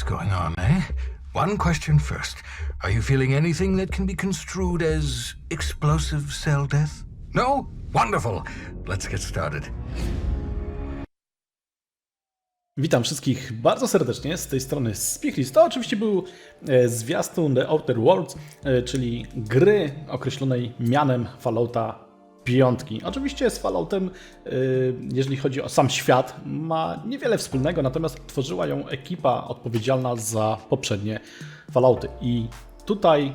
going on, eh? One question first. Are you feeling anything that can be construed as explosive cell death? No? Wonderful. Let's get started. Witam wszystkich bardzo serdecznie z tej strony Spichlis. To oczywiście był e, zwiastun The Outer Worlds, e, czyli gry określonej mianem Fallouta 5. Oczywiście z Falloutem, e, jeżeli chodzi o sam świat, ma niewiele wspólnego, natomiast tworzyła ją ekipa odpowiedzialna za poprzednie Fallouty. I tutaj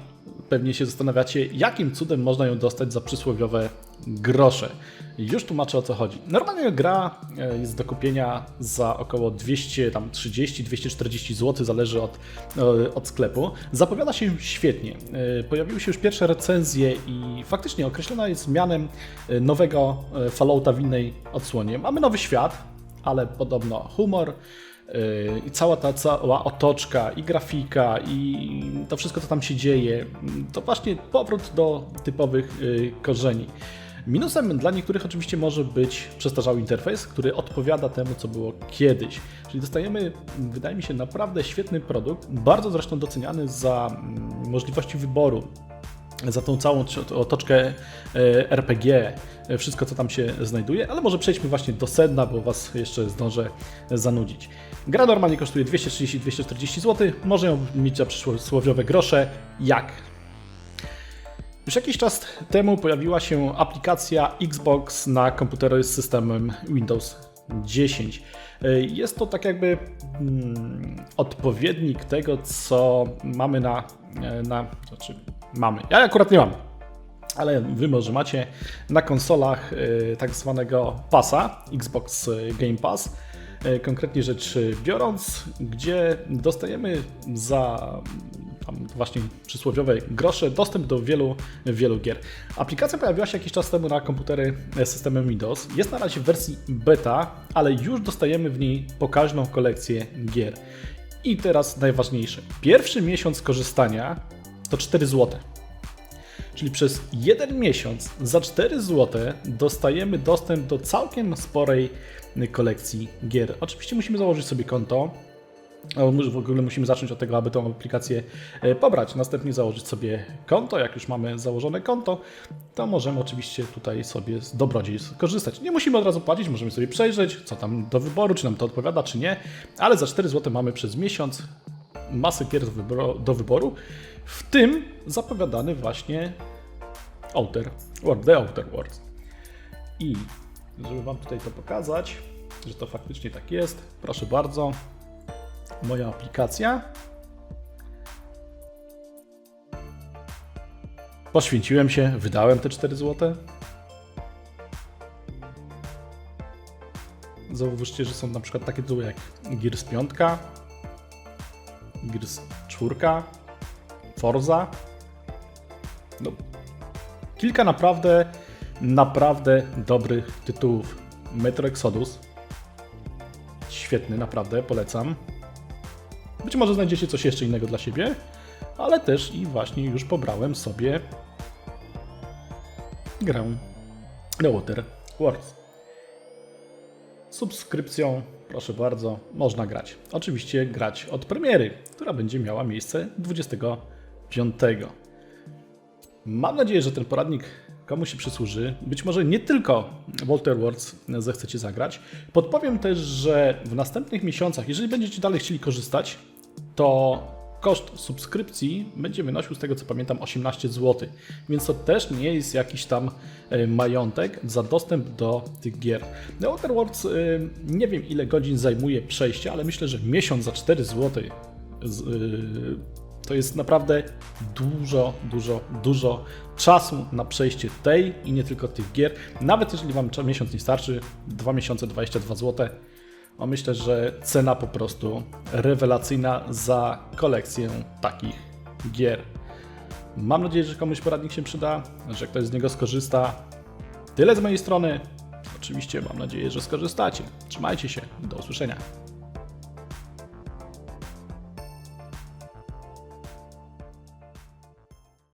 pewnie się zastanawiacie, jakim cudem można ją dostać za przysłowiowe grosze. Już tłumaczę o co chodzi. Normalnie gra e, jest do kupienia za około 230-240 zł, zależy od, e, od sklepu. Zapowiada się świetnie. E, Pojawiły się już pierwsze recenzje i faktycznie określona jest mianem nowego Fallouta w innej odsłonie. Mamy nowy świat, ale podobno humor, i cała ta cała otoczka, i grafika, i to wszystko, co tam się dzieje, to właśnie powrót do typowych yy, korzeni. Minusem dla niektórych oczywiście może być przestarzały interfejs, który odpowiada temu, co było kiedyś. Czyli dostajemy, wydaje mi się, naprawdę świetny produkt, bardzo zresztą doceniany za mm, możliwości wyboru za tą całą otoczkę e, RPG, e, wszystko co tam się znajduje, ale może przejdźmy właśnie do sedna, bo Was jeszcze zdążę zanudzić. Gra normalnie kosztuje 230-240 zł, może ją mieć za przysłowiowe grosze. Jak? Już jakiś czas temu pojawiła się aplikacja Xbox na komputery z systemem Windows 10. Jest to tak jakby mm, odpowiednik tego, co mamy na, na znaczy mamy. Ja akurat nie mam, ale wy może macie na konsolach y, tak zwanego pasa, Xbox Game Pass. Konkretnie rzecz biorąc, gdzie dostajemy za tam właśnie przysłowiowe grosze dostęp do wielu, wielu gier. Aplikacja pojawiła się jakiś czas temu na komputery systemem Windows. Jest na razie w wersji beta, ale już dostajemy w niej pokaźną kolekcję gier. I teraz najważniejsze. Pierwszy miesiąc korzystania to 4 zł. Czyli przez jeden miesiąc za 4 zł dostajemy dostęp do całkiem sporej kolekcji gier. Oczywiście musimy założyć sobie konto. O, może W ogóle musimy zacząć od tego, aby tą aplikację e, pobrać. Następnie założyć sobie konto. Jak już mamy założone konto, to możemy oczywiście tutaj sobie z dobrodziejstw korzystać. Nie musimy od razu płacić, możemy sobie przejrzeć, co tam do wyboru, czy nam to odpowiada, czy nie, ale za 4 zł mamy przez miesiąc masę gier do wyboru, w tym zapowiadany właśnie Outer World, The Outer Worlds. I żeby Wam tutaj to pokazać, że to faktycznie tak jest, proszę bardzo, moja aplikacja. Poświęciłem się, wydałem te 4 zł. Zauważcie, że są na przykład takie tytuły jak Gears 5, Gears 4, Forza. No, kilka naprawdę, naprawdę dobrych tytułów. Metro Exodus. Świetny, naprawdę, polecam. Być może znajdziecie coś jeszcze innego dla siebie, ale też i właśnie już pobrałem sobie grę The Water Worlds. Subskrypcją, proszę bardzo, można grać. Oczywiście grać od premiery, która będzie miała miejsce 25. Mam nadzieję, że ten poradnik komuś się przysłuży. Być może nie tylko Walter Worlds zechcecie zagrać. Podpowiem też, że w następnych miesiącach, jeżeli będziecie dalej chcieli korzystać, to koszt subskrypcji będzie wynosił, z tego co pamiętam, 18 zł. Więc to też nie jest jakiś tam e, majątek za dostęp do tych gier. The Outer Worlds nie wiem ile godzin zajmuje przejście, ale myślę, że miesiąc za 4 zł z, e, to jest naprawdę dużo, dużo, dużo czasu na przejście tej i nie tylko tych gier. Nawet jeżeli Wam miesiąc nie starczy, 2 miesiące 22 zł, no myślę, że cena po prostu rewelacyjna za kolekcję takich gier. Mam nadzieję, że komuś poradnik się przyda, że ktoś z niego skorzysta. Tyle z mojej strony. Oczywiście mam nadzieję, że skorzystacie. Trzymajcie się. Do usłyszenia.